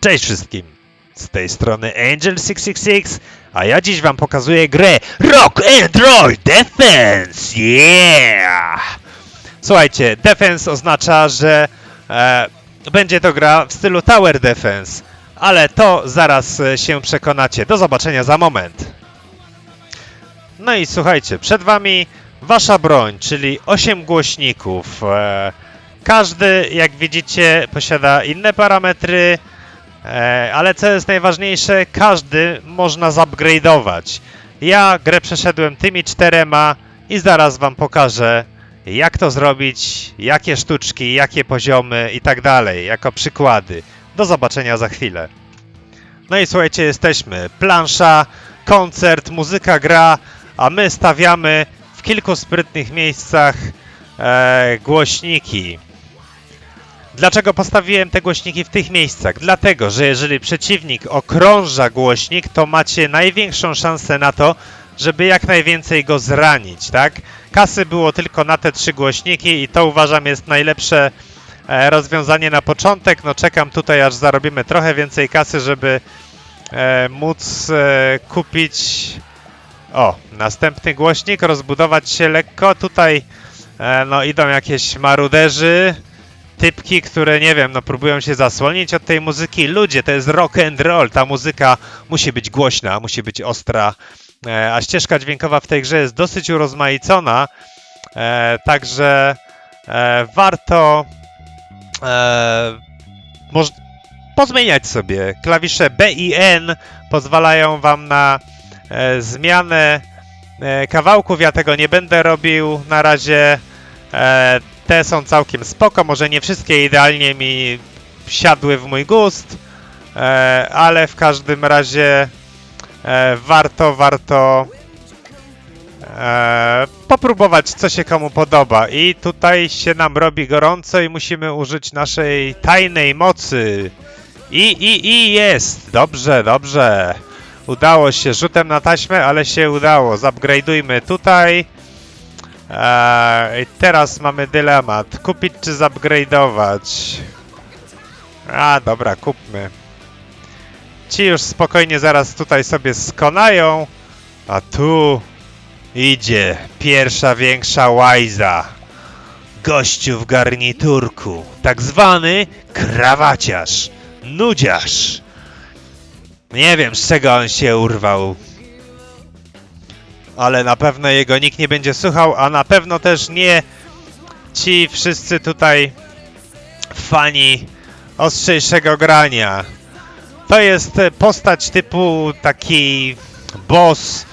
Cześć wszystkim! Z tej strony Angel666, a ja dziś wam pokazuję grę Rock and Roll Defense! Yeah! Słuchajcie, defense oznacza, że e, będzie to gra w stylu Tower Defense, ale to zaraz e, się przekonacie. Do zobaczenia za moment. No i słuchajcie, przed wami wasza broń, czyli 8 głośników. E, każdy, jak widzicie, posiada inne parametry, e, ale co jest najważniejsze, każdy można zupgrade'ować. Ja grę przeszedłem tymi czterema i zaraz wam pokażę, jak to zrobić, jakie sztuczki, jakie poziomy i tak dalej, jako przykłady. Do zobaczenia za chwilę. No i słuchajcie, jesteśmy. Plansza, koncert, muzyka gra, a my stawiamy w kilku sprytnych miejscach e, głośniki. Dlaczego postawiłem te głośniki w tych miejscach? Dlatego, że jeżeli przeciwnik okrąża głośnik, to macie największą szansę na to, żeby jak najwięcej go zranić, tak? Kasy było tylko na te trzy głośniki i to uważam jest najlepsze e, rozwiązanie na początek. No czekam tutaj aż zarobimy trochę więcej kasy, żeby e, móc e, kupić o, następny głośnik, rozbudować się lekko. Tutaj no idą jakieś maruderzy, typki, które nie wiem, no próbują się zasłonić od tej muzyki. Ludzie, to jest rock and roll, ta muzyka musi być głośna, musi być ostra, e, a ścieżka dźwiękowa w tej grze jest dosyć urozmaicona, e, także e, warto pozmieniać sobie. Klawisze B i N pozwalają wam na zmianę kawałków. Ja tego nie będę robił na razie. Te są całkiem spoko, może nie wszystkie idealnie mi siadły w mój gust, e, ale w każdym razie e, warto, warto e, popróbować, co się komu podoba. I tutaj się nam robi gorąco i musimy użyć naszej tajnej mocy. I, i, i jest! Dobrze, dobrze. Udało się rzutem na taśmę, ale się udało. Zupgrade'ujmy tutaj. Eee, teraz mamy dylemat. Kupić czy zupgrade'ować? A, dobra, kupmy. Ci już spokojnie zaraz tutaj sobie skonają. A tu idzie pierwsza większa łajza. Gościu w garniturku. Tak zwany krawaciarz. Nudziarz. Nie wiem, z czego on się urwał ale na pewno jego nikt nie będzie słuchał, a na pewno też nie ci wszyscy tutaj fani ostrzejszego grania. To jest postać typu taki boss.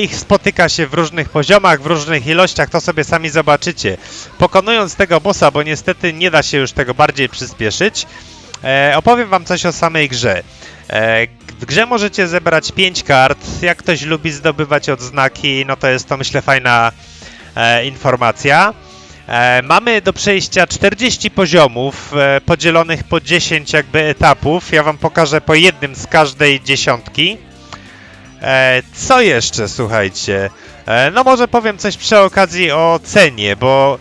Ich spotyka się w różnych poziomach, w różnych ilościach, to sobie sami zobaczycie. Pokonując tego bossa, bo niestety nie da się już tego bardziej przyspieszyć, e, opowiem wam coś o samej grze. E, w grze możecie zebrać 5 kart. Jak ktoś lubi zdobywać odznaki, no to jest to myślę fajna e, informacja. E, mamy do przejścia 40 poziomów podzielonych po 10 jakby etapów. Ja wam pokażę po jednym z każdej dziesiątki. Co jeszcze, słuchajcie? No może powiem coś przy okazji o cenie, bo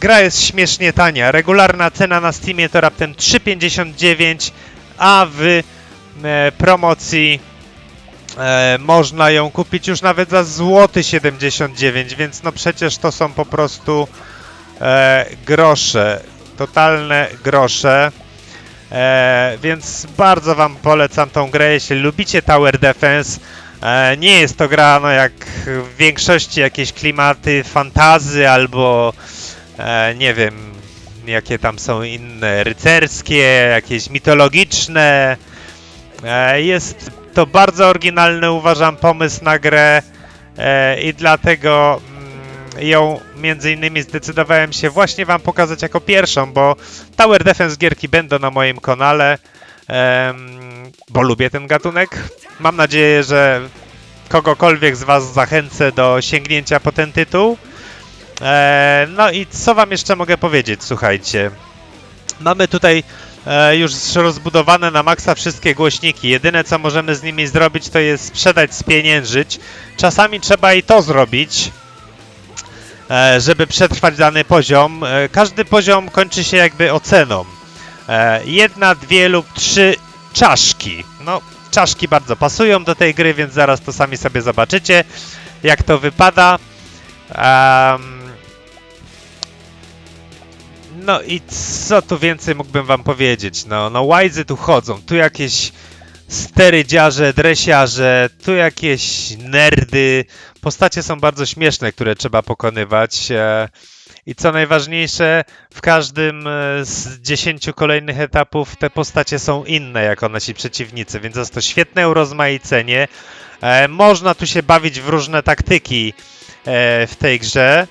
gra jest śmiesznie tania. Regularna cena na Steamie to raptem 3,59, a w e, promocji e, można ją kupić już nawet za złoty 79, więc no przecież to są po prostu e, grosze, totalne grosze. Więc bardzo wam polecam tą grę, jeśli lubicie Tower Defense. Nie jest to gra, no jak w większości jakieś klimaty fantazy albo nie wiem, jakie tam są inne, rycerskie, jakieś mitologiczne. E, jest to bardzo oryginalny, uważam, pomysł na grę e, i dlatego mm, ją między innymi zdecydowałem się właśnie wam pokazać jako pierwszą, bo Tower Defense gierki będą na moim kanale, bo lubię ten gatunek. Mam nadzieję, że kogokolwiek z was zachęcę do sięgnięcia po ten tytuł. E, no i co wam jeszcze mogę powiedzieć, słuchajcie. Mamy tutaj e, już rozbudowane na maksa wszystkie głośniki. Jedyne co możemy z nimi zrobić to jest sprzedać, spieniężyć. Czasami trzeba i to zrobić, e, żeby przetrwać dany poziom. E, każdy poziom kończy się jakby oceną. e, jedna, dwie lub trzy czaszki. No, czaszki bardzo pasują do tej gry, więc zaraz to sami sobie zobaczycie, jak to wypada. Em, no i co tu więcej mógłbym wam powiedzieć? No, no łajzy tu chodzą, tu jakieś sterydziarze, dresiarze, tu jakieś nerdy. Postacie są bardzo śmieszne, które trzeba pokonywać. E, I co najważniejsze, w każdym e, z dziesięciu kolejnych etapów te postacie są inne jako nasi przeciwnicy, więc jest to świetne urozmaicenie. E, Można tu się bawić w różne taktyki w tej grze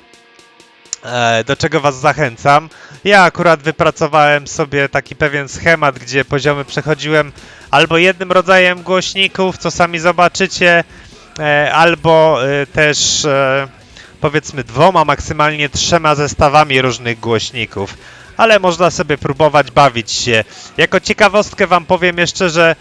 do czego Was zachęcam. Ja akurat wypracowałem sobie taki pewien schemat, gdzie poziomy przechodziłem albo jednym rodzajem głośników, co sami zobaczycie, e, albo e, też e, powiedzmy dwoma, maksymalnie trzema zestawami różnych głośników. Ale można sobie próbować bawić się. Jako ciekawostkę Wam powiem jeszcze, że e,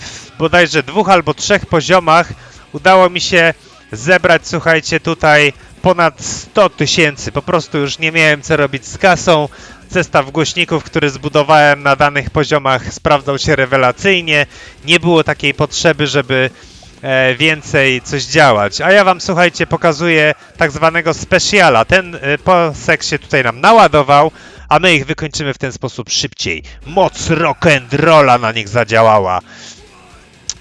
w bodajże dwóch albo trzech poziomach udało mi się zebrać, słuchajcie, tutaj ponad 100 tysięcy. Po prostu już nie miałem co robić z kasą. Zestaw głośników, który zbudowałem na danych poziomach, sprawdzał się rewelacyjnie. Nie było takiej potrzeby, żeby e, więcej coś działać. A ja wam, słuchajcie, pokazuję tak zwanego speciala. Ten e, posek się tutaj nam naładował, a my ich wykończymy w ten sposób szybciej. Moc rock'n'rolla na nich zadziałała.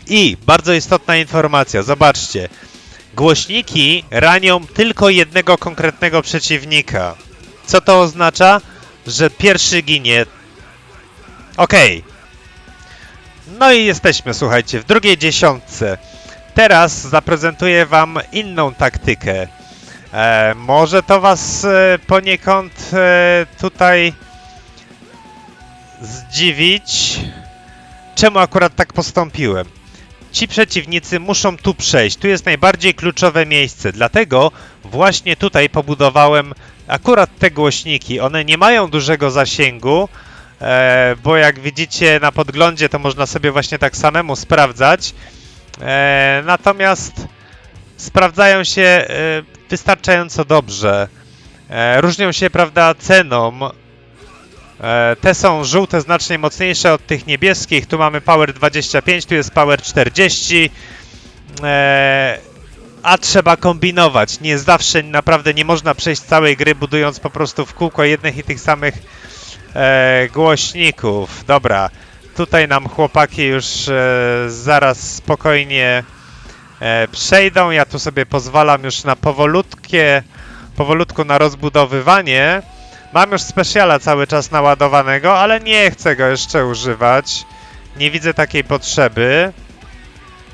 I bardzo istotna informacja, zobaczcie. Głośniki ranią tylko jednego konkretnego przeciwnika. Co to oznacza? Że pierwszy ginie. Okej. No i jesteśmy, słuchajcie, w drugiej dziesiątce. Teraz zaprezentuję wam inną taktykę. E, może to was e, poniekąd e, tutaj zdziwić. Czemu akurat tak postąpiłem? Ci przeciwnicy muszą tu przejść. Tu jest najbardziej kluczowe miejsce. Dlatego właśnie tutaj pobudowałem akurat te głośniki. One nie mają dużego zasięgu, e, bo jak widzicie na podglądzie, to można sobie właśnie tak samemu sprawdzać. E, natomiast sprawdzają się e, wystarczająco dobrze. Różnią się, prawda, ceną. E, Te są żółte, znacznie mocniejsze od tych niebieskich. Tu mamy Power 25, tu jest Power 40. E, A trzeba kombinować. Nie zawsze naprawdę nie można przejść całej gry budując po prostu w kółko jednych i tych samych e, głośników. Dobra, tutaj nam chłopaki już zaraz spokojnie przejdą. Ja tu sobie pozwalam już na powolutkie, powolutku na rozbudowywanie. Mam już specjala cały czas naładowanego, ale nie chcę go jeszcze używać. Nie widzę takiej potrzeby.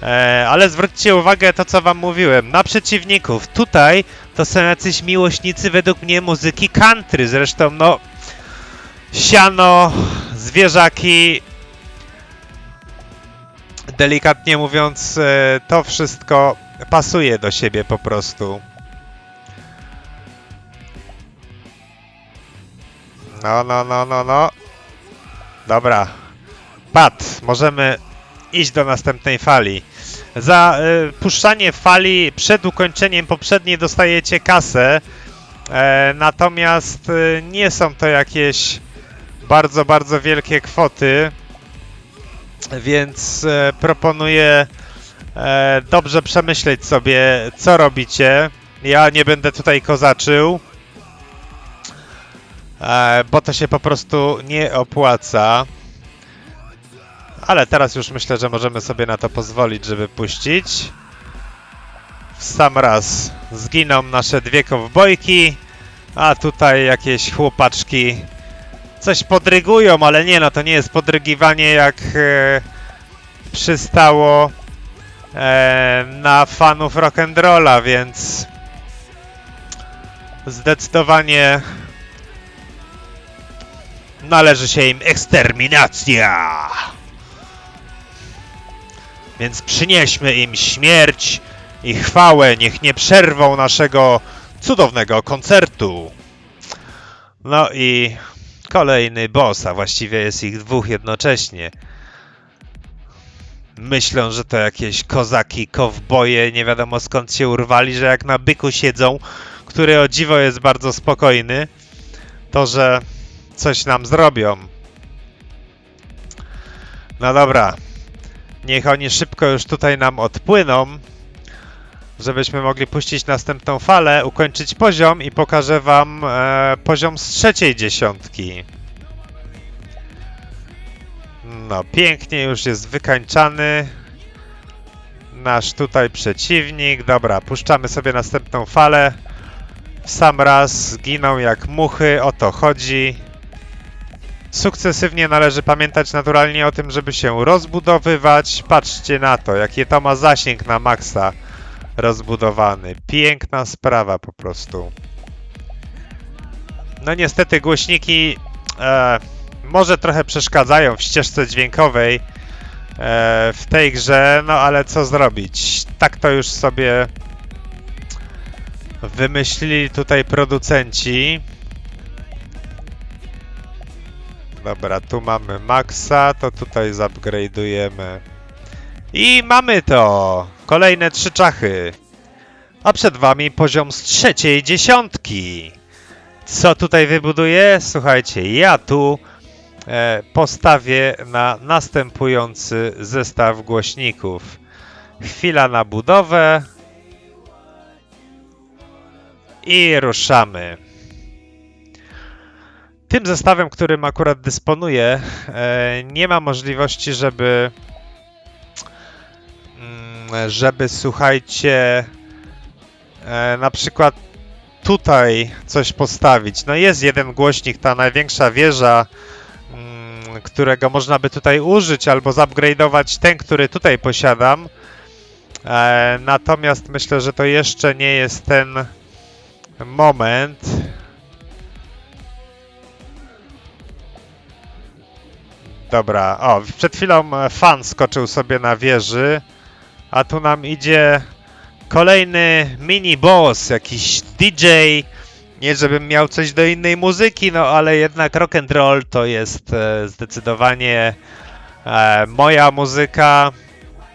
E, ale zwróćcie uwagę to, co wam mówiłem. Na przeciwników. Tutaj to są jacyś miłośnicy według mnie muzyki country. Zresztą, no... Siano, zwierzaki... Delikatnie mówiąc, e, to wszystko pasuje do siebie po prostu. No, no, no, no, no. Dobra. Pad, możemy iść do następnej fali. Za y, puszczanie fali przed ukończeniem poprzedniej dostajecie kasę. E, natomiast y, nie są to jakieś bardzo, bardzo wielkie kwoty. Więc e, proponuję e, dobrze przemyśleć sobie, co robicie. Ja nie będę tutaj kozaczył bo to się po prostu nie opłaca. Ale teraz już myślę, że możemy sobie na to pozwolić, żeby puścić. W sam raz zginą nasze dwie kowbojki, a tutaj jakieś chłopaczki coś podrygują, ale nie no, to nie jest podrygiwanie jak e, przystało e, na fanów rock'n'rolla, więc zdecydowanie należy się im eksterminacja. Więc przynieśmy im śmierć i chwałę, niech nie przerwą naszego cudownego koncertu. No i kolejny boss, a właściwie jest ich dwóch jednocześnie. Myślą, że to jakieś kozaki, kowboje, nie wiadomo skąd się urwali, że jak na byku siedzą, który o dziwo jest bardzo spokojny, to że coś nam zrobią. No dobra. Niech oni szybko już tutaj nam odpłyną, żebyśmy mogli puścić następną falę, ukończyć poziom i pokażę wam e, poziom z trzeciej dziesiątki. No, pięknie już jest wykańczany nasz tutaj przeciwnik. Dobra, puszczamy sobie następną falę. W sam raz giną jak muchy, o to chodzi. Sukcesywnie należy pamiętać naturalnie o tym, żeby się rozbudowywać. Patrzcie na to, jaki to ma zasięg na maksa rozbudowany. Piękna sprawa po prostu. No niestety głośniki e, może trochę przeszkadzają w ścieżce dźwiękowej e, w tej grze, no ale co zrobić? Tak to już sobie wymyślili tutaj producenci. Dobra, tu mamy Maxa, to tutaj zupgrade'ujemy. I mamy to! Kolejne trzy czachy. A przed wami poziom z trzeciej dziesiątki. Co tutaj wybuduję? Słuchajcie, ja tu e, postawię na następujący zestaw głośników. Chwila na budowę. I ruszamy. Tym zestawem, którym akurat dysponuję, e, nie ma możliwości, żeby mm, żeby słuchajcie e, na przykład tutaj coś postawić. No jest jeden głośnik, ta największa wieża, mm, którego można by tutaj użyć albo zupgrade'ować ten, który tutaj posiadam. E, natomiast myślę, że to jeszcze nie jest ten moment. Dobra, o, przed chwilą e, fan skoczył sobie na wieży, a tu nam idzie kolejny mini boss, jakiś DJ. Nie żebym miał coś do innej muzyki, no ale jednak rock and roll to jest e, zdecydowanie e, moja muzyka.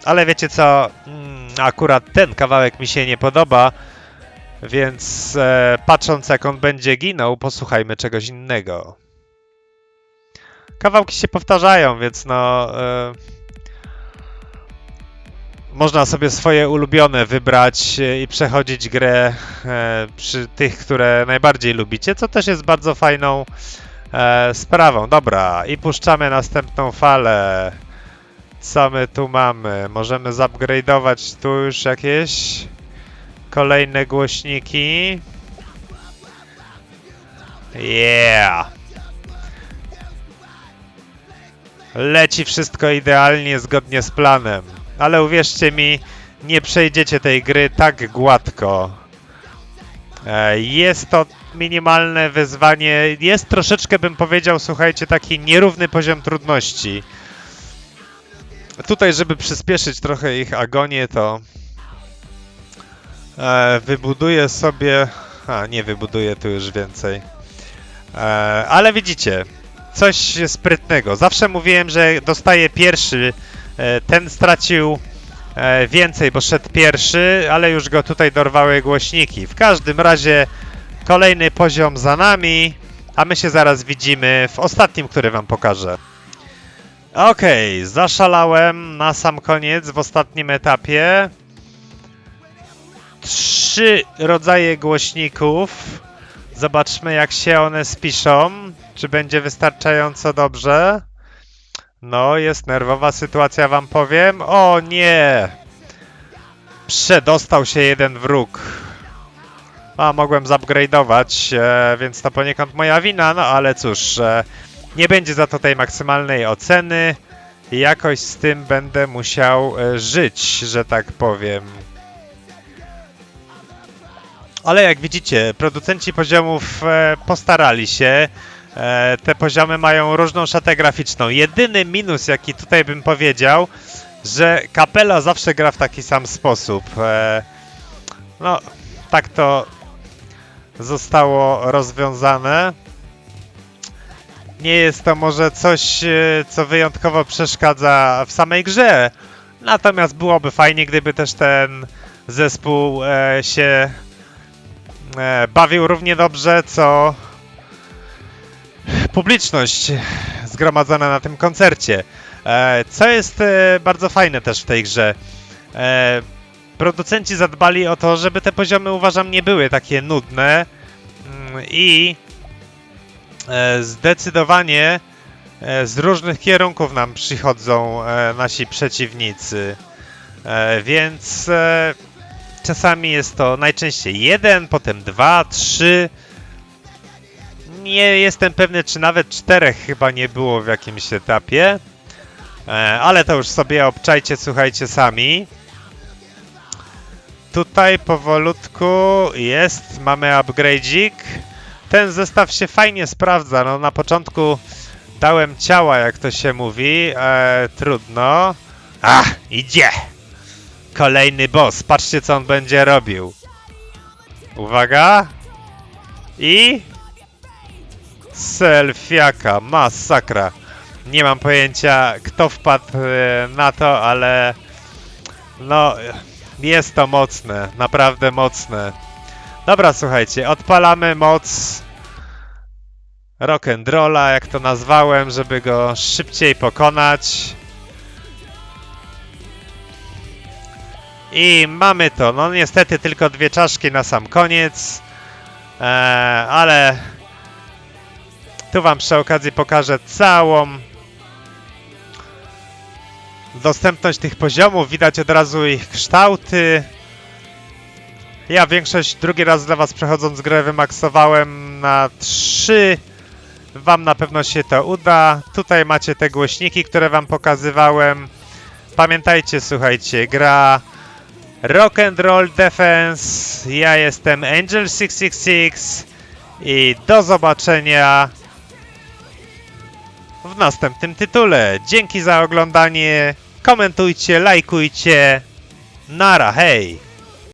Ale wiecie co, mm, akurat ten kawałek mi się nie podoba, więc patrząc jak on będzie ginął, posłuchajmy czegoś innego. Kawałki się powtarzają, więc no. E, można sobie swoje ulubione wybrać e, i przechodzić grę e, przy tych, które najbardziej lubicie, co też jest bardzo fajną sprawą. Dobra, i puszczamy następną falę. Co my tu mamy? Możemy zupgrade'ować tu już jakieś kolejne głośniki. Yeah! Leci wszystko idealnie, zgodnie z planem. Ale uwierzcie mi, nie przejdziecie tej gry tak gładko. E, Jest to minimalne wyzwanie. Jest troszeczkę, bym powiedział, słuchajcie, taki nierówny poziom trudności. Tutaj, żeby przyspieszyć trochę ich agonię, to e, wybuduję sobie. A, nie wybuduję tu już więcej. E, ale widzicie, coś sprytnego. Zawsze mówiłem, że dostaje pierwszy. E, ten stracił e, więcej, bo szedł pierwszy, ale już go tutaj dorwały głośniki. W każdym razie kolejny poziom za nami, a my się zaraz widzimy w ostatnim, który wam pokażę. Okej, zaszalałem na sam koniec w ostatnim etapie. Trzy rodzaje głośników. Zobaczmy, jak się one spiszą. Czy będzie wystarczająco dobrze? No, jest nerwowa sytuacja, wam powiem. O nie! Przedostał się jeden wróg. A, mogłem zupgrade'ować, e, więc to poniekąd moja wina, no ale cóż, e, nie będzie za to tej maksymalnej oceny. Jakoś z tym będę musiał e, żyć, że tak powiem. Ale jak widzicie, producenci poziomów e, postarali się. E, te poziomy mają różną szatę graficzną. Jedyny minus, jaki tutaj bym powiedział, że kapela zawsze gra w taki sam sposób. E, no, tak to zostało rozwiązane. Nie jest to może coś, e, co wyjątkowo przeszkadza w samej grze. Natomiast byłoby fajnie, gdyby też ten zespół się bawił równie dobrze, co publiczność zgromadzona na tym koncercie. E, co jest e, bardzo fajne też w tej grze. E, producenci zadbali o to, żeby te poziomy uważam nie były takie nudne mm, i zdecydowanie z różnych kierunków nam przychodzą nasi przeciwnicy. Więc czasami jest to najczęściej jeden, potem dwa, trzy. Nie jestem pewny, czy nawet czterech chyba nie było w jakimś etapie. E, ale to już sobie obczajcie, słuchajcie sami. Tutaj powolutku jest, mamy upgrade'ik. Ten zestaw się fajnie sprawdza. No na początku dałem ciała, jak to się mówi. E, trudno. A, idzie! Kolejny boss. Patrzcie, co on będzie robił. Uwaga. I... Selfiaka. Masakra. Nie mam pojęcia, kto wpadł e, na to, ale... No, jest to mocne. Naprawdę mocne. Dobra, słuchajcie, odpalamy moc rock'n'rolla, jak to nazwałem, żeby go szybciej pokonać. I mamy to. No niestety tylko dwie czaszki na sam koniec. Eee, ale tu wam przy okazji pokażę całą dostępność tych poziomów. Widać od razu ich kształty. Ja większość drugi raz dla was przechodząc grę wymaksowałem na 3. Wam na pewno się to uda. Tutaj macie te głośniki, które wam pokazywałem. Pamiętajcie, słuchajcie, gra Rock and Roll Defense. Ja jestem Angel666 i do zobaczenia w następnym tytule. Dzięki za oglądanie. Komentujcie, lajkujcie. Nara, hej!